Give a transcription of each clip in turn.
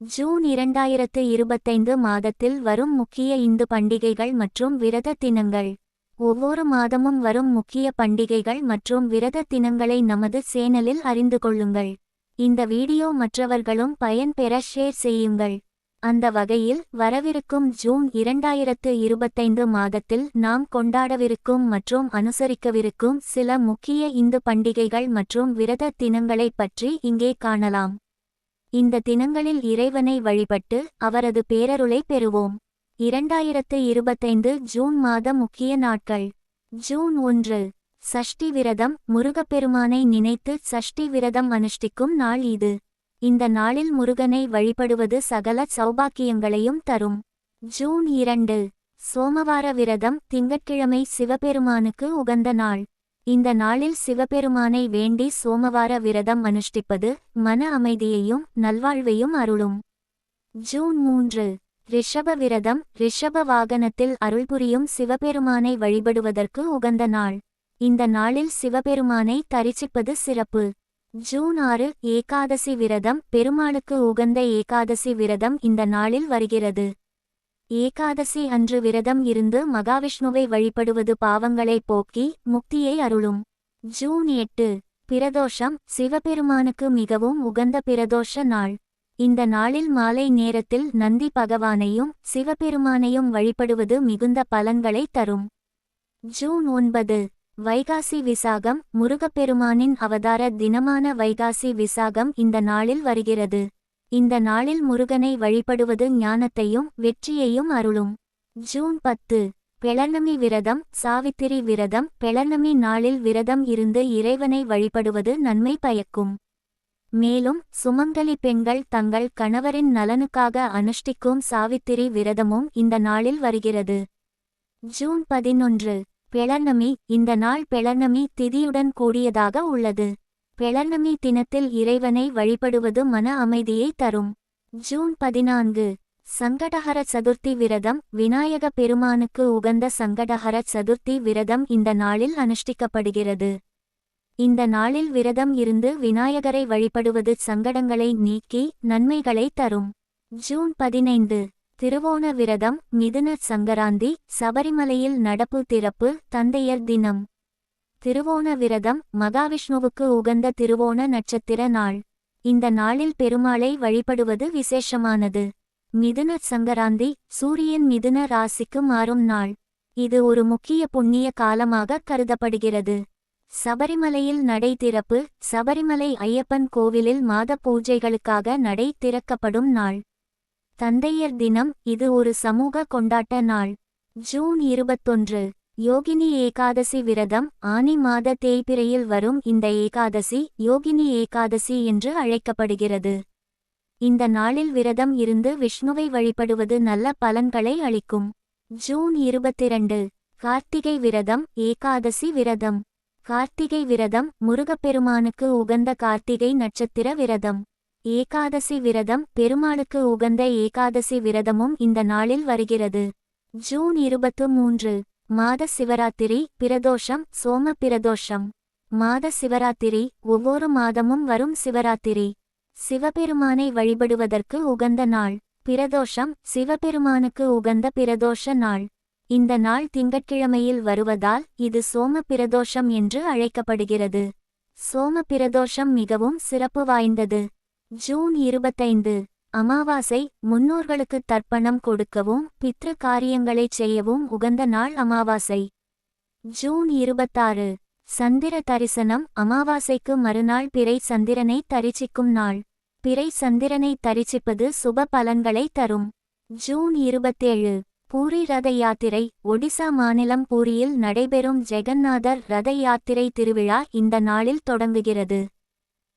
June இரண்டாயிரத்து இருபத்தைந்து மாதத்தில் வரும் முக்கிய இந்து பண்டிகைகள் மற்றும் விரத தினங்கள். ஒவ்வொரு மாதமும் வரும் முக்கிய பண்டிகைகள் மற்றும் விரத தினங்களை நமது சேனலில் அறிந்து கொள்ளுங்கள். இந்த வீடியோ மற்றவர்களும் பயன்பெற ஷேர் செய்யுங்கள். அந்த வகையில் வரவிருக்கும் ஜூன் இரண்டாயிரத்து இருபத்தைந்து மாதத்தில் நாம் கொண்டாடவிருக்கும் மற்றும் அனுசரிக்கவிருக்கும் சில முக்கிய இந்து பண்டிகைகள் மற்றும் விரத தினங்களைப் பற்றி இங்கே காணலாம். இந்த தினங்களில் இறைவனை வழிபட்டு அவரது பேரருளை பெறுவோம். இரண்டாயிரத்து இருபத்தைந்து ஜூன் மாத முக்கிய நாட்கள். ஜூன் ஒன்று. சஷ்டி விரதம் முருகப்பெருமானை நினைத்து சஷ்டி விரதம் அனுஷ்டிக்கும் நாள் இது. இந்த நாளில் முருகனை வழிபடுவது சகல சௌபாக்கியங்களையும் தரும். ஜூன் இரண்டு. சோமவார விரதம் திங்கட்கிழமை சிவபெருமானுக்கு உகந்த நாள். இந்த நாளில் சிவபெருமானை வேண்டி சோமவார விரதம் அனுஷ்டிப்பது மன அமைதியையும் நல்வாழ்வையும் அருளும். ஜூன் மூன்று. ரிஷப விரதம் ரிஷப வாகனத்தில் அருள்புரியும் சிவபெருமானை வழிபடுவதற்கு உகந்த நாள். இந்த நாளில் சிவபெருமானை தரிசிப்பது சிறப்பு. ஜூன் ஆறு. ஏகாதசி விரதம் பெருமாளுக்கு உகந்த ஏகாதசி விரதம் இந்த நாளில் வருகிறது. ஏகாதசி அன்று விரதம் இருந்து மகாவிஷ்ணுவை வழிபடுவது பாவங்களை போக்கி முக்தியை அருளும். ஜூன் எட்டு பிரதோஷம். சிவபெருமானுக்கு மிகவும் உகந்த பிரதோஷ நாள். இந்த நாளில் மாலை நேரத்தில் நந்தி பகவானையும் சிவபெருமானையும் வழிபடுவது மிகுந்த பலன்களை தரும். ஜூன் ஒன்பது வைகாசி விசாகம். முருகப்பெருமானின் அவதார தினமான வைகாசி விசாகம் இந்த நாளில் வருகிறது. இந்த நாளில் முருகனை வழிபடுவது ஞானத்தையும் வெற்றியையும் அருளும். ஜூன் பத்து பெளர்ணமி விரதம் சாவித்திரி விரதம் பெளர்ணமி நாளில் விரதம் இருந்து இறைவனை வழிபடுவது நன்மை பயக்கும். மேலும் சுமங்கலி பெண்கள் தங்கள் கணவரின் நலனுக்காக அனுஷ்டிக்கும் சாவித்திரி விரதமும் இந்த நாளில் வருகிறது. ஜூன் பதினொன்று பெளர்ணமி இந்த நாள் பெளர்ணமி திதியுடன் கூடியதாக உள்ளது. பெளர்ணமி தினத்தில் இறைவனை வழிபடுவது மன அமைதியை தரும். ஜூன் பதினான்கு. சங்கடஹர சதுர்த்தி விரதம். விநாயக பெருமானுக்கு உகந்த சங்கடஹர சதுர்த்தி விரதம் இந்த நாளில் அனுஷ்டிக்கப்படுகிறது. இந்த நாளில் விரதம் இருந்து விநாயகரை வழிபடுவது சங்கடங்களை நீக்கி நன்மைகளை தரும். ஜூன் பதினைந்து. திருவோண விரதம். மிதுன சங்கராந்தி. சபரிமலையில் நடப்பு திறப்பு. தந்தையர் தினம். திருவோண விரதம் மகாவிஷ்ணுவுக்கு உகந்த திருவோண நட்சத்திர நாள். இந்த நாளில் பெருமாளை வழிபடுவது விசேஷமானது. மிதுன சங்கராந்தி சூரியன் மிதுன ராசிக்கு மாறும் நாள். இது ஒரு முக்கிய புண்ணிய காலமாக கருதப்படுகிறது. சபரிமலையில் நடை திறப்பு சபரிமலை ஐயப்பன் கோவிலில் மாத பூஜைகளுக்காக நடை திறக்கப்படும் நாள். தந்தையர் தினம் இது ஒரு சமூக கொண்டாட்ட நாள். ஜூன் இருபத்தொன்று. யோகினி ஏகாதசி விரதம் ஆனி மாத தேய்பிரையில் வரும் இந்த ஏகாதசி யோகினி ஏகாதசி என்று அழைக்கப்படுகிறது. இந்த நாளில் விரதம் இருந்து விஷ்ணுவை வழிபடுவது நல்ல பலன்களை அளிக்கும். ஜூன் இருபத்திரண்டு கார்த்திகை விரதம் ஏகாதசி விரதம். கார்த்திகை விரதம் முருகப்பெருமானுக்கு உகந்த கார்த்திகை நட்சத்திர விரதம். ஏகாதசி விரதம் பெருமாளுக்கு உகந்த ஏகாதசி விரதமும் இந்த நாளில் வருகிறது. ஜூன் இருபத்து மூன்று மாத சிவராத்திரி பிரதோஷம் சோம பிரதோஷம். மாத சிவராத்திரி ஒவ்வொரு மாதமும் வரும் சிவராத்திரி. சிவபெருமானை வழிபடுவதற்கு உகந்த நாள். பிரதோஷம் சிவபெருமானுக்கு உகந்த பிரதோஷ நாள். இந்த நாள் திங்கட்கிழமையில் வருவதால் இது சோம பிரதோஷம் என்று அழைக்கப்படுகிறது. சோம பிரதோஷம் மிகவும் சிறப்பு வாய்ந்தது. ஜூன் இருபத்தைந்து. அமாவாசை முன்னோர்களுக்கு தர்ப்பணம் கொடுக்கவும் பித்ரு காரியங்களைச் செய்யவும் உகந்த நாள் அமாவாசை. ஜூன் இருபத்தாறு. சந்திர தரிசனம் அமாவாசைக்கு மறுநாள் பிறை சந்திரனை தரிசிக்கும் நாள். பிறை சந்திரனை தரிசிப்பது சுப பலன்களை தரும். ஜூன் இருபத்தேழு. பூரி ரத யாத்திரை ஒடிசா மாநிலம் பூரியில் நடைபெறும் ஜெகநாதர் ரத யாத்திரை திருவிழா இந்த நாளில் தொடங்குகிறது.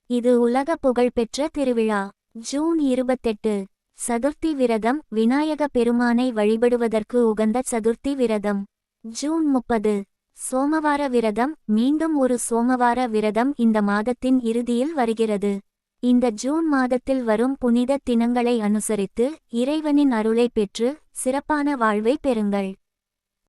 இது உலக புகழ்பெற்ற திருவிழா. ஜூன் இருபத்தெட்டு சதுர்த்தி விரதம் விநாயக பெருமானை வழிபடுவதற்கு உகந்த சதுர்த்தி விரதம். ஜூன் முப்பது சோமவார விரதம் மீண்டும் ஒரு சோமவார விரதம் இந்த மாதத்தின் இறுதியில் வருகிறது. இந்த ஜூன் மாதத்தில் வரும் புனித தினங்களை அனுசரித்து இறைவனின் அருளை பெற்று சிறப்பான வாழ்வை பெறுங்கள்.